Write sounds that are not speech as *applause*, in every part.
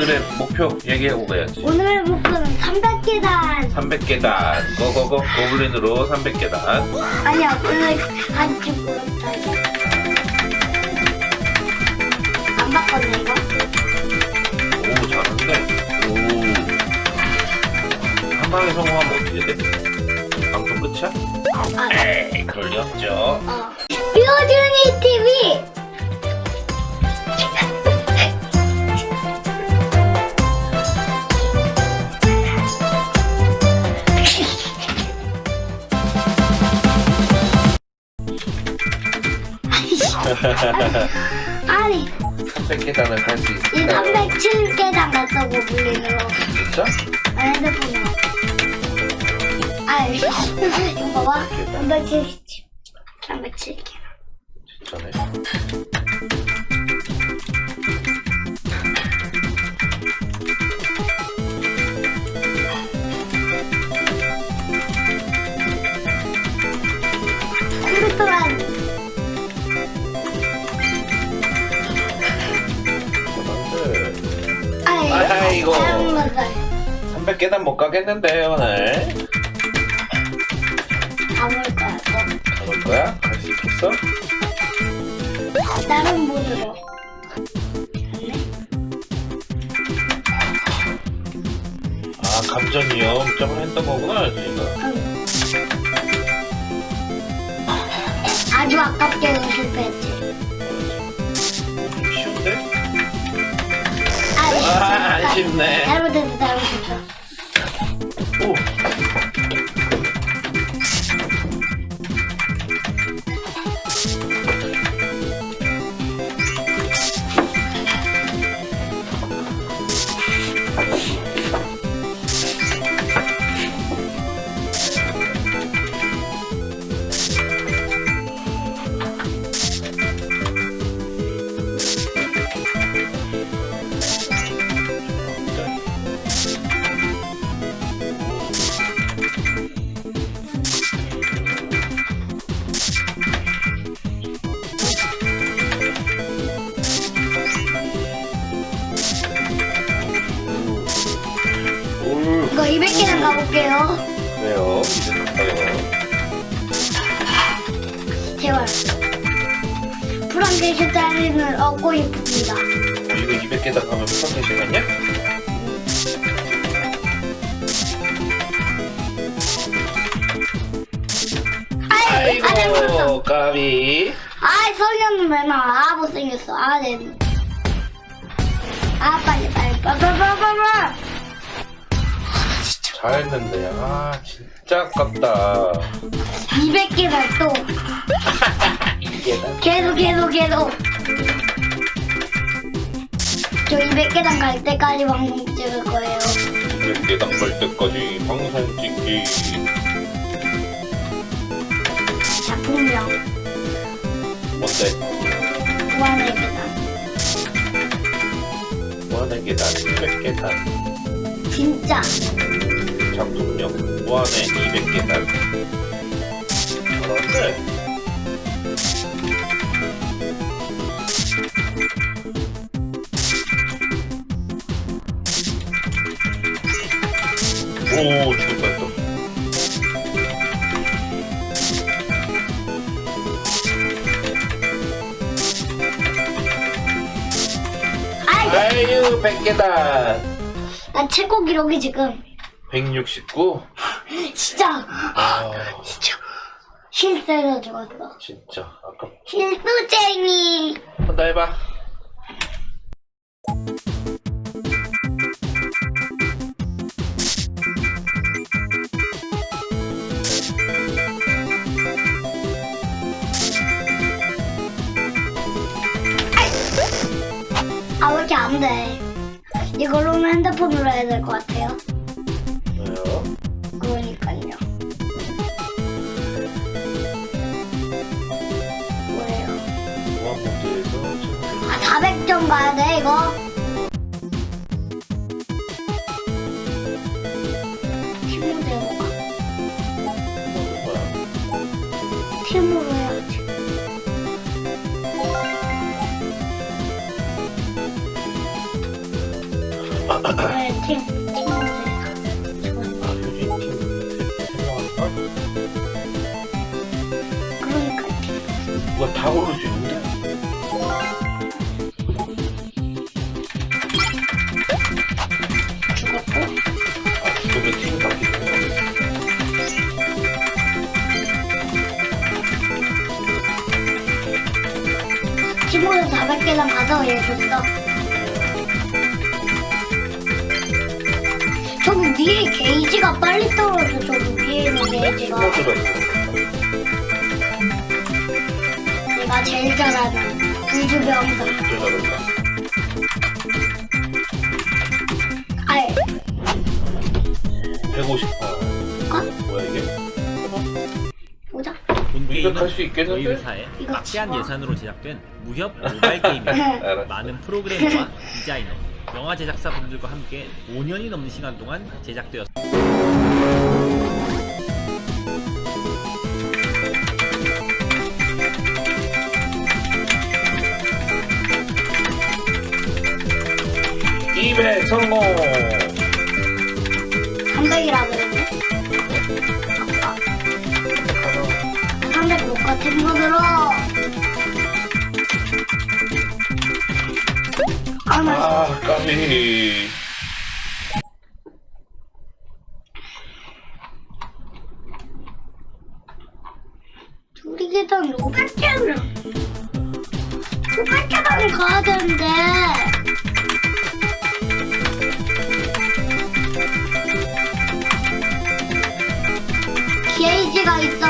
오늘의 목표 얘기하고 가야지. 오늘의 목표는 300계단. 300계단. 고고고 고블린으로 300계단. 아니야, 원래 한쪽 그렇다. 안 바꿨네, 이거. 오 잘하는데. 오. 한 방에 성공하면 어떻게 돼? 방송 끝이야? 아, 에이 그럴 리 없죠. 어. 뷰준이 TV! *laughs* 아니, 300계단을 갈 수 이 있을까요? 307계단 갔다고 불리는 거. 진짜? 아, 핸드폰으로. 아, *laughs* 이거 봐봐. 377. 307계단. 진짜 가겠는데 오늘. 가볼 거야, 또. 가볼 거야? 갈 수 있겠어? 다른 모드로. 아 감전 위험점을 했던 거구나 저희가. 응. 아주 아깝게도 실패했지. 좀 쉬운데? 아, 아, 안 쉽네. 잘못했어, 잘못했어. 제발. 프랑케이션 짜리는 얻고 싶습니다. 이거 200개다 가면? 아이, 안 해버렸어. 아이고 까비. 아이, 성현은 왜 나와? 아, 못생겼어. 아, 네. 아, 빨리, 빨리, 빨리, 빨리, 빨리, 빨리. 잘했는데 아 진짜 아깝다. 200개는 또. 200개다. 계속, 계속, 계속. 저 200개단 갈 때까지 방송 찍을 거예요. 200개당 갈 때까지 방송 찍기. 작품명. 뭔데? 무한의 계단. 무한의 계단 200계단. 진짜. 작품력 무한의 200계단. 그런데 오 죽을. 아이, 아유 100계단. 나 최고 기록이 지금. 169. 진짜. 아 진짜. 실수해서 죽었어. 진짜 아깝. 실수쟁이. 한다 해봐. 아, 왜 이렇게 안 돼? 이걸로는 핸드폰으로 해야 될 것 같아요. 가야 돼, 이거? 팀으로 거야? 팀으로 해야지. 왜 팀, 400개랑 가서 얘 줬어. 저기 위에 게이지가 빨리 떨어져. 저기 위에 있는 게이지가. 내가 제일 잘하는 우주병사. 아이, 150파. 게임은 갈수 저희 있겠는데? 회사의 이거 막대한 치워. 예산으로 제작된 무협 모바일 *laughs* 게임입니다. 알았어. 많은 프로그래머와 디자이너, 영화 제작사 분들과 함께 5년이 넘는 시간 동안 제작되었습니다. 이백 성공! 300이라 그 300 녹화 팀원으로. 아, 나 아, 까비. 둘이 계단 500개를 500계단을 가야 되는데 게이지가 있어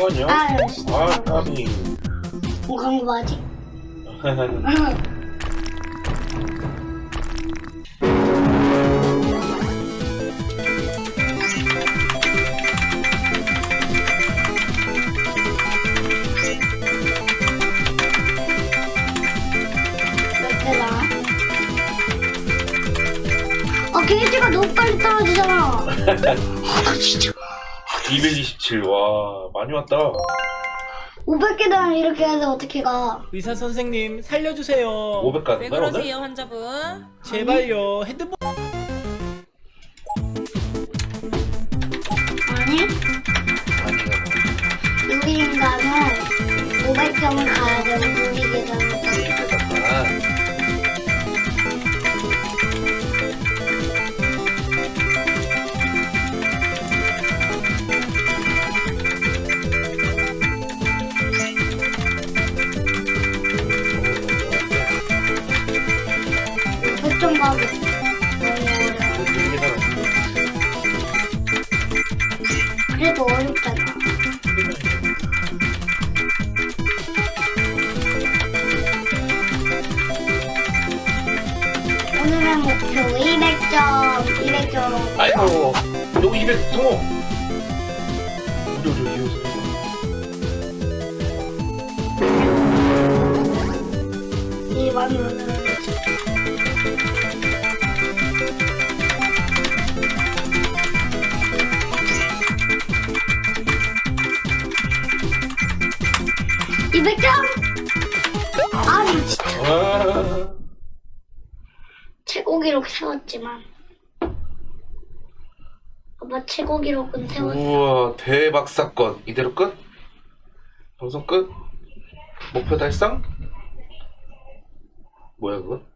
거 아니야? 아 아, 까비. 뭐? 몇 개다? 아 게이지가 너무 빨리 떨어지잖아 *laughs* 아 나 진짜 227, 와, 많이 왔다. 500개단 이렇게 해서 어떻게 가 의사 선생님 살려주세요. 500 가는 왜 거야, 오늘? 그러세요 환자분? 제발요. 핸드폰 아니. 우리 인간은 500점을 가야 돼 우리 계단에 목표 200점 200점. 아이고, 너200 성공! 무료로 이어서. 일반으로는 이백 점! 아니 진짜. 와, 최고 기록 세웠지만 아빠 최고 기록은 세웠어 우와, 대박 사건. 이대로 끝? 방송 끝? 목표 달성? 뭐야, 그건?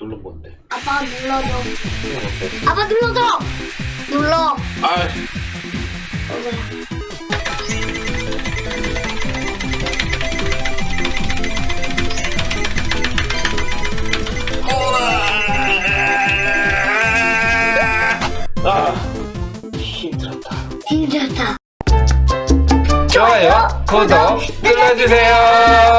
누른 건데. 아빠 눌러줘. 아빠 눌러줘. 눌러. 아, 이거야. 구독 눌러주세요.